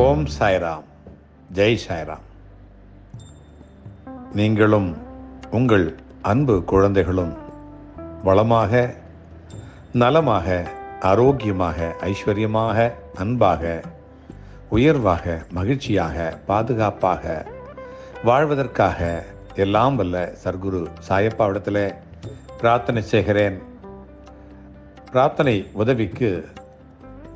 ஓம் சாய்ராம். ஜெய் சாய்ராம். நீங்களும் உங்கள் அன்பு குழந்தைகளும் வளமாக நலமாக ஆரோக்கியமாக ஐஸ்வர்யமாக அன்பாக உயர்வாக மகிழ்ச்சியாக பாதுகாப்பாக வாழ்வதற்காக எல்லாம் வல்ல சர்க்குரு சாயப்பாவிடத்தில் பிரார்த்தனை செய்கிறேன். பிரார்த்தனை உதவிக்கு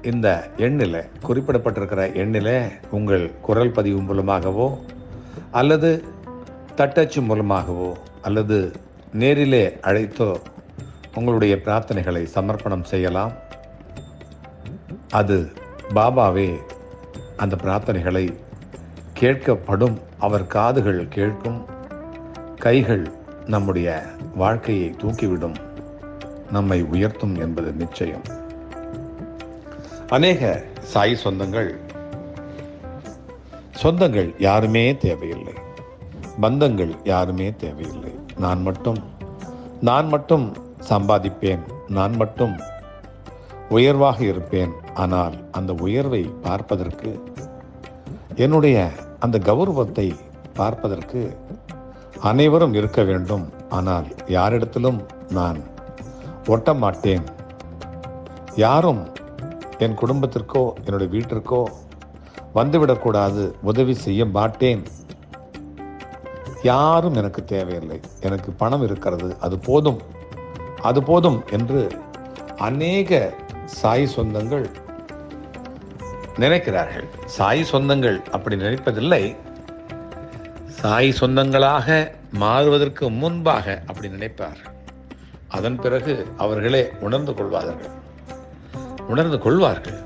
இந்த எண்ணில் குறிப்பிடப்பட்டிருக்கிற எண்ணில் உங்கள் குரல் பதிவு மூலமாகவோ அல்லது தட்டச்சு மூலமாகவோ அல்லது நேரிலே அழைத்தோ உங்களுடைய பிரார்த்தனைகளை சமர்ப்பணம் செய்யலாம். அது பாபாவே அந்த பிரார்த்தனைகளை கேட்கப்படும். அவர் காதுகள் கேட்கும். கைகள் நம்முடைய வாழ்க்கையை தூக்கிவிடும். நம்மை உயர்த்தும் என்பது நிச்சயம். அநேக சாய் சொந்தங்கள். சொந்தங்கள் யாருமே தேவையில்லை. பந்தங்கள் யாருமே தேவையில்லை. நான் மட்டும் நான் மட்டும் சம்பாதிப்பேன் நான் மட்டும் உயர்வாக இருப்பேன். ஆனால் அந்த உயர்வை பார்ப்பதற்கு என்னுடைய அந்த கௌரவத்தை பார்ப்பதற்கு அனைவரும் இருக்க வேண்டும். ஆனால் யாரிடத்திலும் நான் ஒட்ட மாட்டேன். யாரும் என் குடும்பத்திற்கோ என்னுடைய வீட்டிற்கோ வந்துவிடக்கூடாது. உதவி செய்ய மாட்டேன். யாரும் எனக்கு தேவையில்லை. எனக்கு பணம் இருக்கிறது. அது போதும். அது போதும் என்று அநேக சாய் சொந்தங்கள் நினைக்கிறார்கள். சாய் சொந்தங்கள் அப்படி நினைப்பதில்லை. சாய் சொந்தங்களாக மாறுவதற்கு முன்பாக அப்படி நினைப்பார்கள். அதன் பிறகு அவர்களே உணர்ந்து கொள்வார்கள். உணர்ந்து கொள்வார்கள்.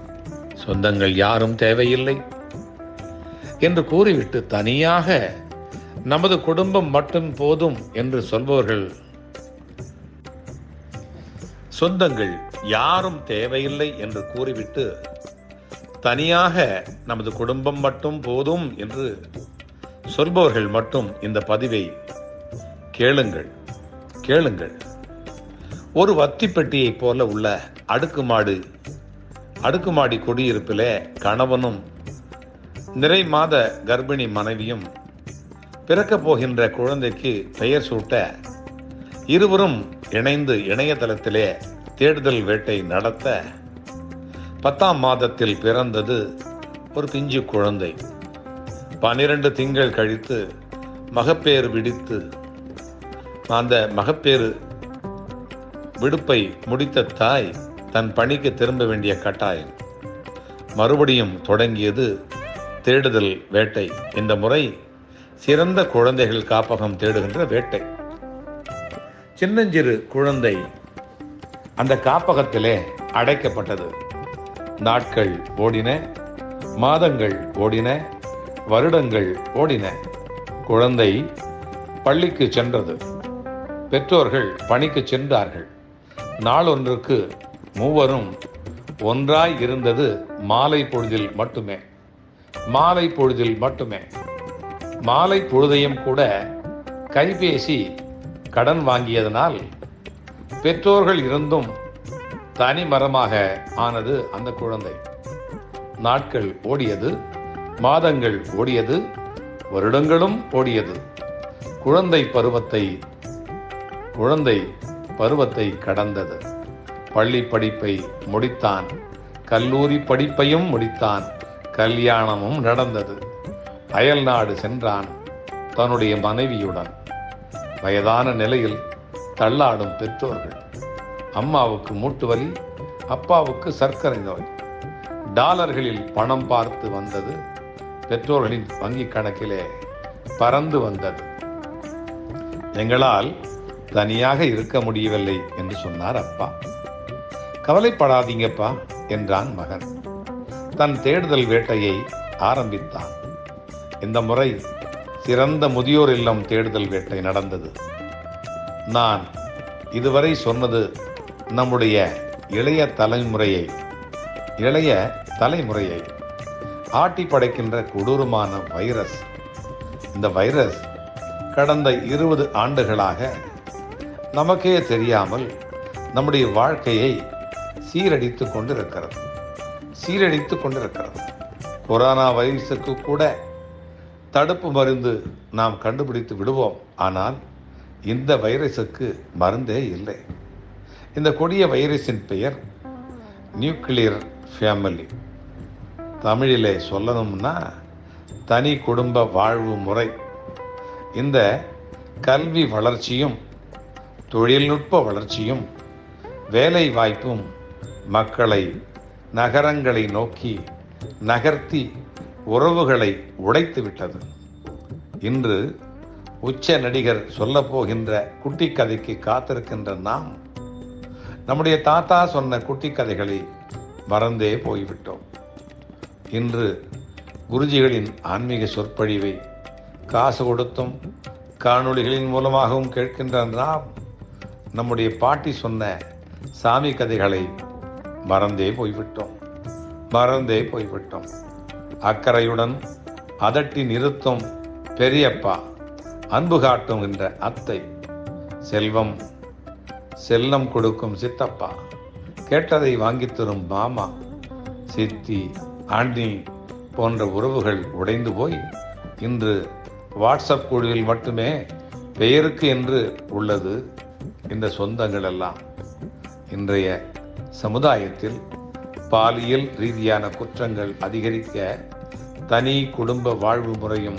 சொந்தங்கள் யாரும் தேவையில்லை. என்று கூறிவிட்டு தனியாக நமது குடும்பம் மட்டும் போதும் என்று சொல்பவர்கள் சொந்தங்கள் யாரும் தேவையில்லை என்று கூறிவிட்டு தனியாக நமது குடும்பம் மட்டும் போதும் என்று சொல்பவர்கள் மட்டும் இந்த பதிவை கேளுங்கள் கேளுங்கள். ஒரு வத்தி பெட்டியைப் போல உள்ள அடுக்குமாடு அடுக்குமாடி குடியிருப்பிலே கணவனும் நிறை மாத கர்ப்பிணி மனைவியும் பிறக்கப் போகின்ற குழந்தைக்கு பெயர் சூட்ட இருவரும் இணைந்து இணையதளத்திலே தேடுதல் வேட்டை நடத்த பத்தாம் மாதத்தில் பிறந்தது ஒரு பிஞ்சு குழந்தை. பனிரெண்டு திங்கள் கழித்து மகப்பேறு விடுத்து அந்த மகப்பேறு விடுப்பை முடித்த தாய் தன் பணிக்கு திரும்ப வேண்டிய கட்டாயம். மறுபடியும் தொடங்கியது தேடுதல் வேட்டை. இந்த முறை சிறந்த குழந்தைகள் காப்பகம் தேடுகின்ற வேட்டை. சின்னஞ்சிறு குழந்தை அந்த காப்பகத்திலே அடைக்கப்பட்டது. நாட்கள் ஓடின மாதங்கள் ஓடின வருடங்கள் ஓடின. குழந்தை பள்ளிக்கு சென்றது. பெற்றோர்கள் பணிக்கு சென்றார்கள். நாளொன்றுக்கு மூவரும் ஒன்றாய் இருந்தது மாலை பொழுதில் மட்டுமே. மாலை பொழுதில் மட்டுமே. மாலை பொழுதையும் கூட கைபேசி கடன் வாங்கியதனால் பெற்றோர்கள் இருந்தும் தனி மரமாக ஆனது அந்த குழந்தை. நாட்கள் ஓடியது மாதங்கள் ஓடியது வருடங்களும் ஓடியது. குழந்தை பருவத்தை குழந்தை பருவத்தை கடந்தது. பள்ளி படிப்பை முடித்தான். கல்லூரி படிப்பையும் முடித்தான். கல்யாணமும் நடந்தது. அயல் நாடு சென்றான் தன்னுடைய மனைவியுடன். வயதான நிலையில் தள்ளாடும் பெற்றோர்கள். அம்மாவுக்கு மூட்டு வலி அப்பாவுக்கு சர்க்கரை நோய். டாலர்களில் பணம் பார்த்து வந்தது. பெற்றோர்களின் வங்கி கணக்கிலே பறந்து வந்தது. எங்களால் தனியாக இருக்க முடியவில்லை என்று சொன்னார் அப்பா. கவலைப்படாதீங்கப்பா என்றான் மகன். தன் தேடுதல் வேட்டையை ஆரம்பித்தான். இந்த முறை சிறந்த முதியோர் இல்லம் தேடுதல் வேட்டை நடந்தது. நான் இதுவரை சொன்னது நம்முடைய இளைய தலைமுறையை இளைய தலைமுறையை ஆட்டி படைக்கின்ற கொடூரமான வைரஸ். இந்த வைரஸ் கடந்த இருபது ஆண்டுகளாக நமக்கே தெரியாமல் நம்முடைய வாழ்க்கையை சீரடித்து கொண்டிருக்கிறது. சீரடித்து கொண்டிருக்கிறது. கொரோனா வைரஸுக்கு கூட தடுப்பு மருந்து நாம் கண்டுபிடித்து விடுவோம். ஆனால் இந்த வைரஸுக்கு மருந்தே இல்லை. இந்த கொடிய வைரஸின் பெயர் நியூக்ளியர் ஃபேமிலி. தமிழிலே சொல்லணும்னா தனி குடும்ப வாழ்வு முறை. இந்த கல்வி வளர்ச்சியும் தொழில்நுட்ப வளர்ச்சியும் வேலை வாய்ப்பும் மக்களை நகரங்களை நோக்கி நகர்த்தி உறவுகளை உடைத்து விட்டது. இன்று உச்ச நடிகர் சொல்லப் போகின்ற குட்டி கதைக்கு காத்திருக்கின்ற நாம் நம்முடைய தாத்தா சொன்ன குட்டி கதைகளை மறந்தே போய்விட்டோம். இன்று குருஜிகளின் ஆன்மீக சொற்பொழிவை காசு கொடுத்தும் காணொளிகளின் மூலமாகவும் கேட்கின்ற நாம் நம்முடைய பாட்டி சொன்ன சாமி கதைகளை மறந்தே போய்விட்டோம். மறந்தே போய்விட்டோம். அக்கறையுடன் அதட்டி நிறுத்தும் பெரியப்பா அன்பு காட்டும் என்ற அத்தை. செல்வம் செல்லம் கொடுக்கும் சித்தப்பா. கேட்டதை வாங்கித் தரும் மாமா. சித்தி ஆண்டி போன்ற உறவுகள் உடைந்து போய் இன்று வாட்ஸ்அப் குழுவில் மட்டுமே பெயருக்கு என்று உள்ளது இந்த சொந்தங்கள் எல்லாம் இன்றைய சமுதாயத்தில் பாலியல் ரீதியான குற்றங்கள் அதிகரிக்க தனி குடும்ப வாழ்வு முறையும்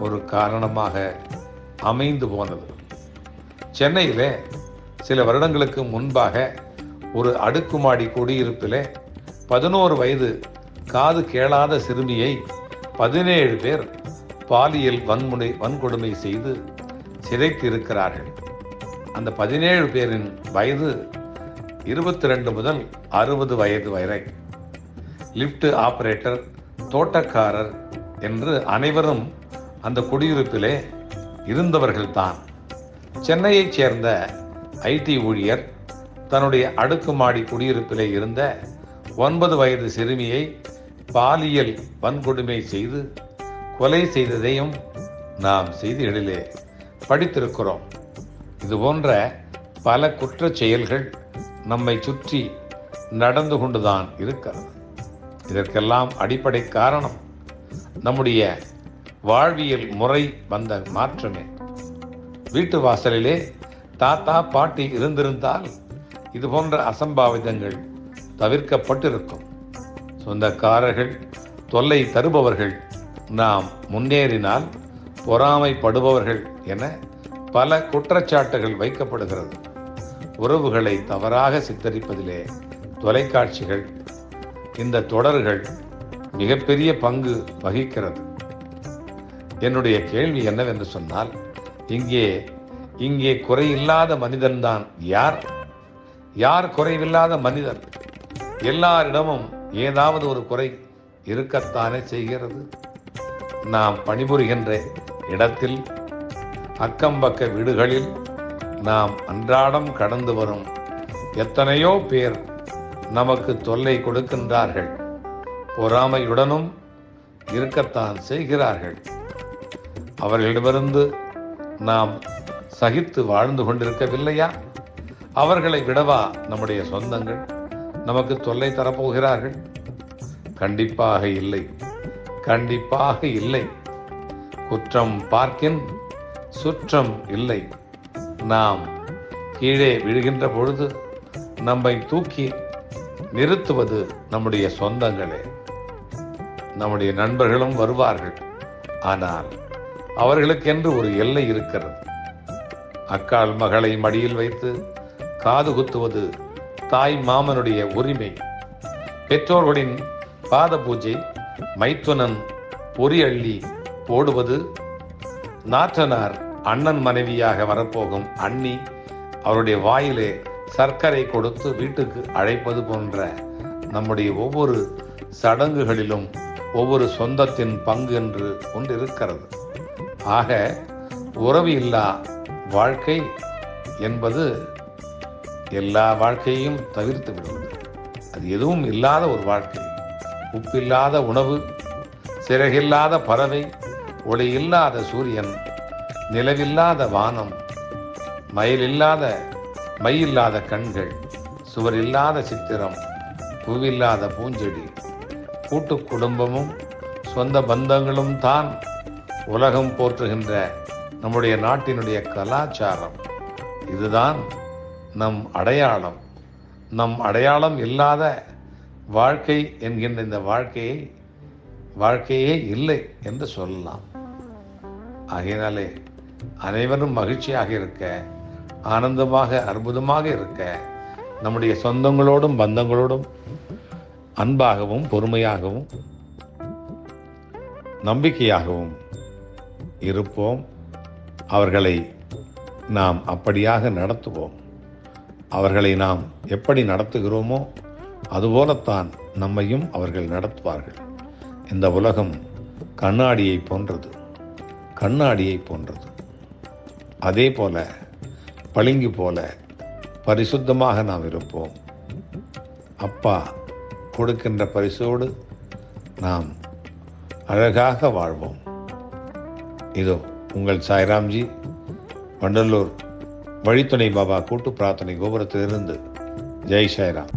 ஒரு காரணமாக அமைந்து போனது. சென்னையில் சில வருடங்களுக்கு முன்பாக ஒரு அடுக்குமாடி குடியிருப்பில் பதினோரு வயது காது கேளாத சிறுமியை பதினேழு பேர் பாலியல் வன்முறை வன்கொடுமை செய்து சிதைத்திருக்கிறார்கள். அந்த பதினேழு பேரின் வயது இருபத்தி ரெண்டு முதல் அறுபது வயது வரை லிஃப்ட் ஆபரேட்டர் தோட்டக்காரர் என்று அனைவரும் அந்த குடியிருப்பிலே இருந்தவர்கள்தான். சென்னையைச் சேர்ந்த ஐடி ஊழியர் தன்னுடைய அடுக்குமாடி குடியிருப்பிலே இருந்த ஒன்பது வயது சிறுமியை பாலியல் வன்கொடுமை செய்து கொலை செய்ததையும் நாம் செய்திகளிலே படித்திருக்கிறோம். இது போன்ற பல குற்றச் செயல்கள் நம்மை சுற்றி நடந்து கொண்டுதான் இருக்கிறது. இதற்கெல்லாம் அடிப்படை காரணம் நம்முடைய வாழ்வியல் முறை வந்த மாற்றமே. வீட்டு வாசலிலே தாத்தா பாட்டி இருந்திருந்தால் இது போன்ற அசம்பாவிதங்கள் தவிர்க்கப்பட்டிருக்கும். சொந்தக்காரர்கள் தொல்லை தருபவர்கள் நாம் முன்னேறினால் பொறாமைப்படுபவர்கள் என பல குற்றச்சாட்டுகள் வைக்கப்படுகிறது. உறவுகளை தவறாக சித்தரிப்பதிலே தொலைக்காட்சிகள் இந்த தொடர்கள் மிகப்பெரிய பங்கு வகிக்கிறது. என்னுடைய கேள்வி என்னவென்று சொன்னால் இங்கே இங்கே குறையில்லாத மனிதன்தான் யார்? யார் குறைவில்லாத மனிதன்? எல்லாரிடமும் ஏதாவது ஒரு குறை இருக்கத்தானே செய்கிறது? நாம் பணிபுரிகின்ற இடத்தில் அக்கம்பக்க வீடுகளில் நாம் அன்றாடம் கடந்து வரும் எத்தனையோ பேர் நமக்கு தொல்லை கொடுக்கின்றார்கள். பொறாமையுடனும் இருக்கத்தான் செய்கிறார்கள். அவர்களிடமிருந்து நாம் சகித்து வாழ்ந்து கொண்டிருக்கவில்லையா? அவர்களை விடவா நம்முடைய சொந்தங்கள் நமக்கு தொல்லை தரப்போகிறார்கள்? கண்டிப்பாக இல்லை. கண்டிப்பாக இல்லை. குற்றம் பார்க்கின் சுற்றம் இல்லை. நாம் கீழே விழுகின்ற பொழுது நம்மை தூக்கி நிறுத்துவது நம்முடைய சொந்தங்களே. நம்முடைய நண்பர்களும் வருவார்கள். ஆனால் அவர்களுக்கென்று ஒரு எல்லை இருக்கிறது. அக்கால் மகளை மடியில் வைத்து காது குத்துவது தாய் மாமனுடைய உரிமை. பெற்றோர்களின் பாத பூஜை மைத்துனன் பொறி அள்ளி போடுவது நாற்றனார் அண்ணன் மனைவியாக வரப்போகும் அண்ணி அவருடைய வாயிலே சர்க்கரை கொடுத்து வீட்டுக்கு அழைப்பது போன்ற நம்முடைய ஒவ்வொரு சடங்குகளிலும் ஒவ்வொரு சொந்தத்தின் பங்கு என்று ஒன்று இருக்கிறது ஆக உறவு இல்லா வாழ்க்கை என்பது எல்லா வாழ்க்கையையும் தவிர்த்து விடுவது. அது எதுவும் இல்லாத ஒரு வாழ்க்கை. உப்பில்லாத உணவு சிறகில்லாத பறவை ஒளி இல்லாத சூரியன் நிலவில்லாத வானம் மயிலில்லாத மையில்லாத கண்கள் சுவர் இல்லாத சித்திரம் பூவில்லாத பூஞ்செடி கூட்டு குடும்பமும் சொந்த பந்தங்களும் தான் உலகம் போற்றுகின்ற நம்முடைய நாட்டினுடைய கலாச்சாரம். இதுதான் நம் அடையாளம். நம் அடையாளம் இல்லாத வாழ்க்கை என்கின்ற இந்த வாழ்க்கையை வாழ்க்கையே இல்லை என்று சொல்லலாம். ஆகையினாலே அனைவரும் மகிழ்ச்சியாக இருக்க ஆனந்தமாக அற்புதமாக இருக்க நம்முடைய சொந்தங்களோடும் பந்தங்களோடும் அன்பாகவும் பொறுமையாகவும் நம்பிக்கையாகவும் இருப்போம். அவர்களை நாம் அப்படியாக நடத்துவோம். அவர்களை நாம் எப்படி நடத்துகிறோமோ அதுபோலத்தான் நம்மையும் அவர்கள் நடத்துவார்கள். இந்த உலகம் கண்ணாடியை போன்றது. கண்ணாடியை போன்றது. அதே போல பளிங்கு போல பரிசுத்தமாக நாம் இருப்போம். அப்பா கொடுக்கின்ற பரிசோடு நாம் அழகாக வாழ்வோம். இதோ உங்கள் சாய்ராம்ஜி வண்டலூர் வழித்துணை பாபா கூட்டு பிரார்த்தனை கோபுரத்திலிருந்து. ஜெய் சாய்ராம்.